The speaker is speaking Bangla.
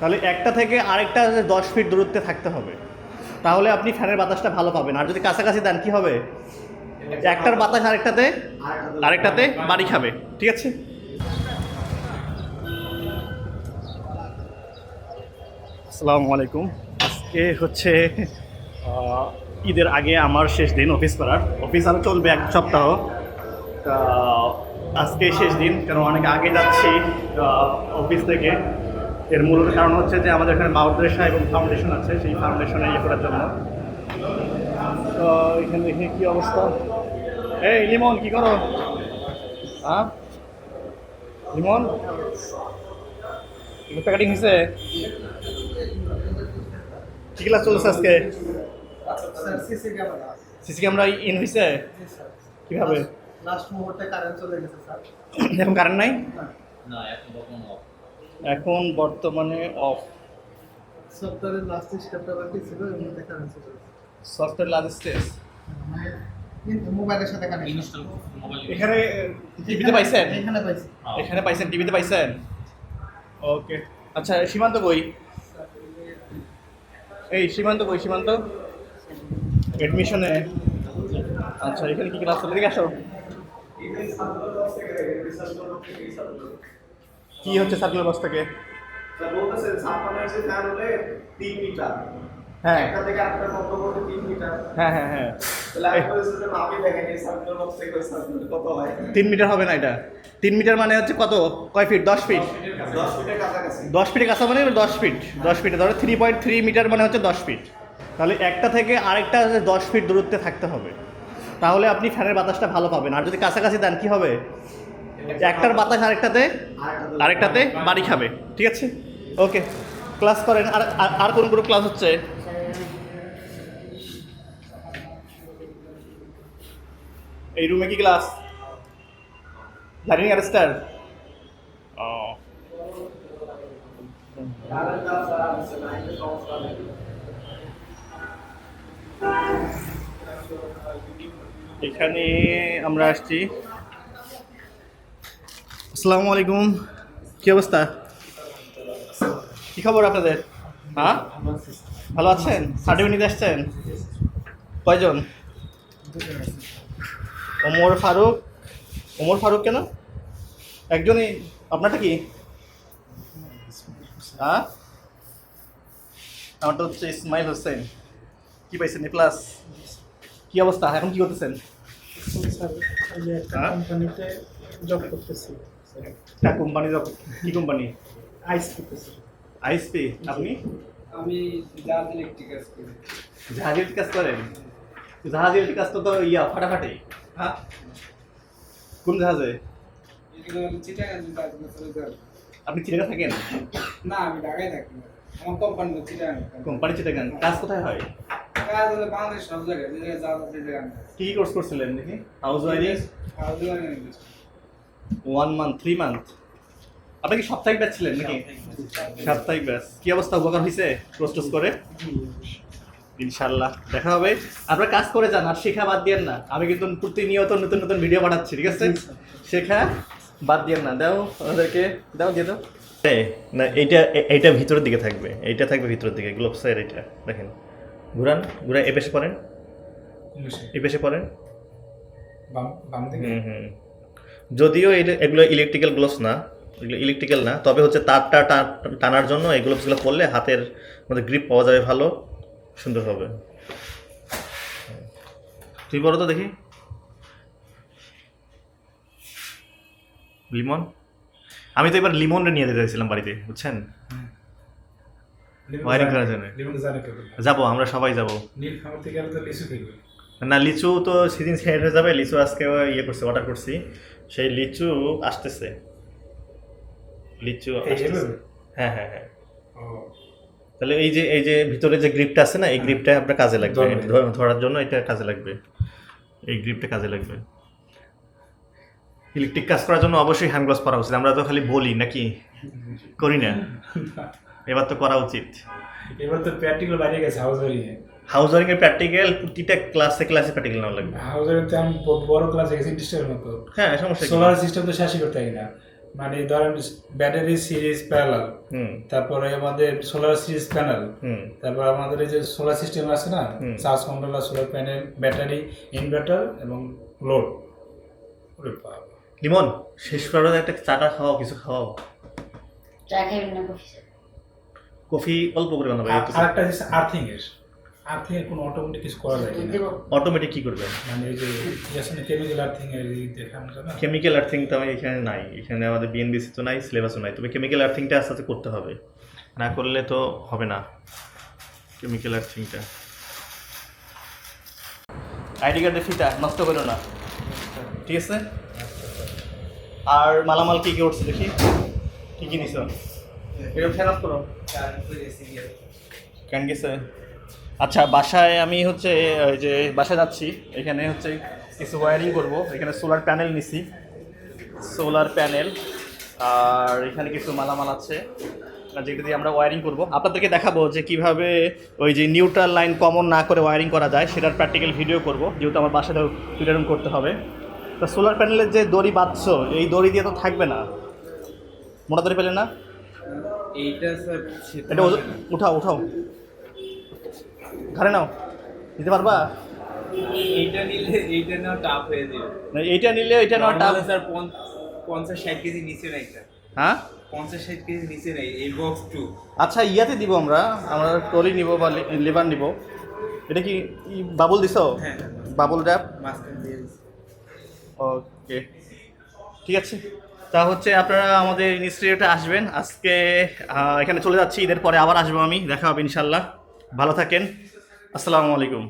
তাহলে একটা থেকে আরেকটা দশ ফিট দূরত্বে থাকতে হবে। তাহলে আপনি ফ্যানের বাতাসটা ভালো পাবেন। আর যদি কাছাকাছি দেন, কি হবে? একটার বাতাস আরেকটাতে আরেকটাতে বাড়ি খাবে। ঠিক আছে? আসসালামু আলাইকুম। আজকে হচ্ছে ঈদের আগে আমার শেষ দিন অফিস করার। অফিস আরও চলবে এক সপ্তাহ। আজকে শেষ দিন, কারণ অনেক আগে যাচ্ছি অফিস থেকে। এর মূল কারণ হচ্ছে যে আমাদের এখানে মাদ্রাসা এবং ফাউন্ডেশন আছে সেই ফাউন্ডেশনে ইয়ে করার জন্য। তো এখানে দেখি কী অবস্থা। এই লিমন কি করো? হ্যাঁ? লিমন? প্যাকেটিং হয়েছে? কি ক্লাস চলছে আজকে? সিসি ক্যামেরা ইন হয়েছে? কীভাবে? লাস্ট মুহূর্তে কারেন্ট চলে গেছে স্যার এখন কারেন্ট নাই? না এখন অফ এখন বর্তমানে অফ সফটওয়্যারের লাস্ট স্টেপটা বাকি ছিল কারেন্ট চলে গেছে সফটওয়্যার মানে কিন্তু মোবাইলের সাথে কানেক্ট ইনস্টল মোবাইল এখানে টিভিতে পাইছেন? এখানে পাইছি। এখানে পাইছেন টিভিতে পাইছেন? ওকে আচ্ছা সীমান্ত কই? এই সীমান্ত কই সীমান্ত? এডমিশনে আচ্ছা এখানে কি ক্লাস চলে আসো। কি হচ্ছে সার্কুলার বক্স থেকে? হ্যাঁ। হ্যাঁ হ্যাঁ হ্যাঁ। হয়? তিন মিটার হবে না এটা? তিন মিটার মানে হচ্ছে কত? কয় ফিট দশ ফিট দশ ফিটের কাছে মানে দশ ফিট দশ ফিটে ধরো থ্রি পয়েন্ট থ্রি মিটার মানে হচ্ছে দশ ফিট তাহলে একটা থেকে আরেকটা দশ ফিট দূরত্বে থাকতে হবে। তাহলে আপনি ফ্যানের বাতাসটা ভালো পাবেন। আর যদি কাছাকাছি দেন কি হবে? একটার বাতাস আরেকটাতে? আরেকটাতে। বাড়ি খাবে। ঠিক আছে? ওকে ক্লাস করেন। আর আর- কোন কোনো ক্লাস হচ্ছে? এই রুমে কি ক্লাস লার্নিং অ্যারেস্টার ও। এখানে আমরা আসছি। আসসালামু আলাইকুম। কি অবস্থা? কি খবর আপনাদের? হ্যাঁ? ভালো আছেন? সার্টিফিকেট আসছেন? কয়জন? ওমর ফারুক। ওমর ফারুক কেন? একজনই। আপনারটা কি? হ্যাঁ? আমারটা হচ্ছে ইসমাইল হোসেন। কি পাইছেন এ প্লাস কি অবস্থা? এখন কি করতেছেন? একটা হ্যাঁ? কোম্পানিতে জব করতেছি। একটা কোম্পানি কি কোম্পানি? আইস করতেছি আইসপি আপনি? আমি জাহাজ ইলেকট্রিক কাজ করি। জাহাজের কাজ করেন? জাহাজের কাজ তো তো ইয়া ফাটাফাটি। হ্যাঁ। কোন জাহাজে? চিটাগাং আপনি চিনেকা থাকেন? না আমি ঢাকায় থাকি আমার কোম্পানি চিটাগাং। কোম্পানি চিটাগান কাজ কোথায় হয়? কাজ হলো বাংলাদেশ সব জায়গায় যে জায়গায় জাহাজ আছে কি কোর্স করছিলেন দেখি? House wife. One month three month আপনি কি সাপ্তাহিক ব্যাচ ছিলেন নাকি? সাপ্তাহিক ব্যাচ কি অবস্থা উপকার হয়েছে কোর্স টোস করে? ইনশাল্লাহ দেখা হবে। আপনারা কাজ করে যান আর শেখা বাদ দিয়েন না। আমি কিন্তু প্রতিনিয়ত নতুন নতুন ভিডিও বানাচ্ছি ঠিক আছে? শেখা বাদ দিয়েন না। দাও ওদেরকে দাও দিয়ে দাও। না এইটা এইটা ভিতরের দিকে থাকবে। এইটা থাকবে ভিতরের দিকে গ্লোভসের এটা দেখেন। ঘুরান ঘুরান এ পেশে পড়েন। এ পেশে পড়েন হুম হুম। যদিও এগুলো ইলেকট্রিক্যাল গ্লোভস না এগুলো ইলেকট্রিক্যাল না তবে হচ্ছে তারটা টানার জন্য এই গ্লোভসগুলো পরলে হাতের মধ্যে গ্রিপ পাওয়া যাবে ভালো সুন্দর হবে। তুই বলো তো দেখি। লিমন? আমি তো এবার লিমনটা নিয়ে যেতে চাইছিলাম বাড়িতে বুঝছেন? ওয়ারিং করার জন্য। যাব আমরা সবাই যাব। না লিচু তো সিজন শেষ হয়ে যাবে লিচু আজকে ইয়ে করছে অর্ডার করছি। সেই লিচু আসতেছে। লিচু হ্যাঁ হ্যাঁ হ্যাঁ। তাহলে এই যে এই যে ভিতরে যে গ্রিপটা আছে না এই গ্রিপটা আপনার কাজে লাগবে। ধরার জন্য এটা কাজে লাগবে। এই গ্রিপটা কাজে লাগবে। ইলেকট্রিক কাজ করার জন্য অবশ্যই হ্যান্ড গ্লাভস পরা উচিত। আমরা তো খালি বলি নাকি? করি না। এবার তো করা উচিত। এবার তো প্র্যাকটিক্যাল বাইরে গেছে হাউস এ এর প্র্যাকটিক্যাল প্রতিটা ক্লাসে ক্লাসে প্র্যাকটিক্যাল নেওয়া লাগবে। হাউস ওয়ারিং তে আমি বড় ক্লাসে গেছি ইন্ডাস্ট্রিয়াল মতো। হ্যাঁ সমস্যা কি? সোলার সিস্টেম তো শেষই করতে না। মানে ধরেন ব্যাটারি সিরিজ প্যারালাল হুম। তারপরে আমাদের সোলার সিরিজ প্যানেল হুম। তারপর আমাদের এই যে সোলার সিস্টেম আছে না হুম। Charge controller solar panel battery inverter এবং লোড ওরে বাবা। লিমন শেষ করার একটা চাটা খাওয়াও কিছু খাওয়াও চা খাইবেন না কফি কফি অল্প করে বানাবে আর- আরেকটা হচ্ছে আর্থিং এর আর্থিং এর কোনো অটোমেটিক কিছু করা যায় অটোমেটিক কি করবে? মানে এই যে আসলে কেমিক্যাল আর্থিং এর দেখানো না? কেমিক্যাল আর্থিং তো আমি এখানে নাই। এখানে আমাদের বিএনবিসি তো নাই সিলেবাসও নাই। তবে কেমিক্যাল আর্থিংটা আস্তে আস্তে করতে হবে। না করলে তো হবে না কেমিক্যাল আর্থিংটা আইডি কার্ডের ফিটা নষ্ট করো না। ঠিক আছে? আর মালামাল কি কি উঠছে দেখি? কি কি নিছ? এটা ফেরত করো। কেন গেছে আচ্ছা বাসায় আমি হচ্ছে ওই যে বাসায় যাচ্ছি এখানে হচ্ছে কিছু ওয়ারিং করব। এখানে সোলার প্যানেল নিছি। সোলার প্যানেল আর এখানে কিছু মালামাল আছে। যেটা দিয়ে আমরা ওয়ারিং করব। আপনাদেরকে দেখাবো যে কীভাবে ওই যে নিউট্রাল লাইন কমন না করে ওয়ারিং করা যায় সেটার প্র্যাকটিক্যাল ভিডিও করব। যেহেতু আমার বাসাতেও ফিটারুম করতে হবে। তো সোলার প্যানেলের যে দড়ি বাঁধছো এই দড়ি দিয়ে তো থাকবে না। মোটা দড়ি পেলে না? এইটা স্যার এটা উঠাও উঠাও। ঘাড়ে নাও। দিতে পারবা? এইটা নিলে এইটা নেওয়া টাফ হয়ে যাবে। না, এইটা নিলে এইটা টাফ Normal স্যার পঞ্চ- পঞ্চাশ ষাট কেজি নিচে না এটা হ্যাঁ? পঞ্চাশ ষাট কেজি নিচে নেই এই বক্স টু আচ্ছা ইয়াতে দিব আমরা। আমরা ট্রলি নিব বা লেবার নিব। এটা কি বাবুল দিছো? হ্যাঁ বাবুল দিয়ে ওকে ঠিক আছে। তা হচ্ছে আপনারা আমাদের ইনস্টিটিউটে আসবেন। আজকে এখানে চলে যাচ্ছি। ঈদের পরে আবার আসব আমি। দেখা হবে ইনশাল্লাহ ভালো থাকেন। আসসালামু আলাইকুম।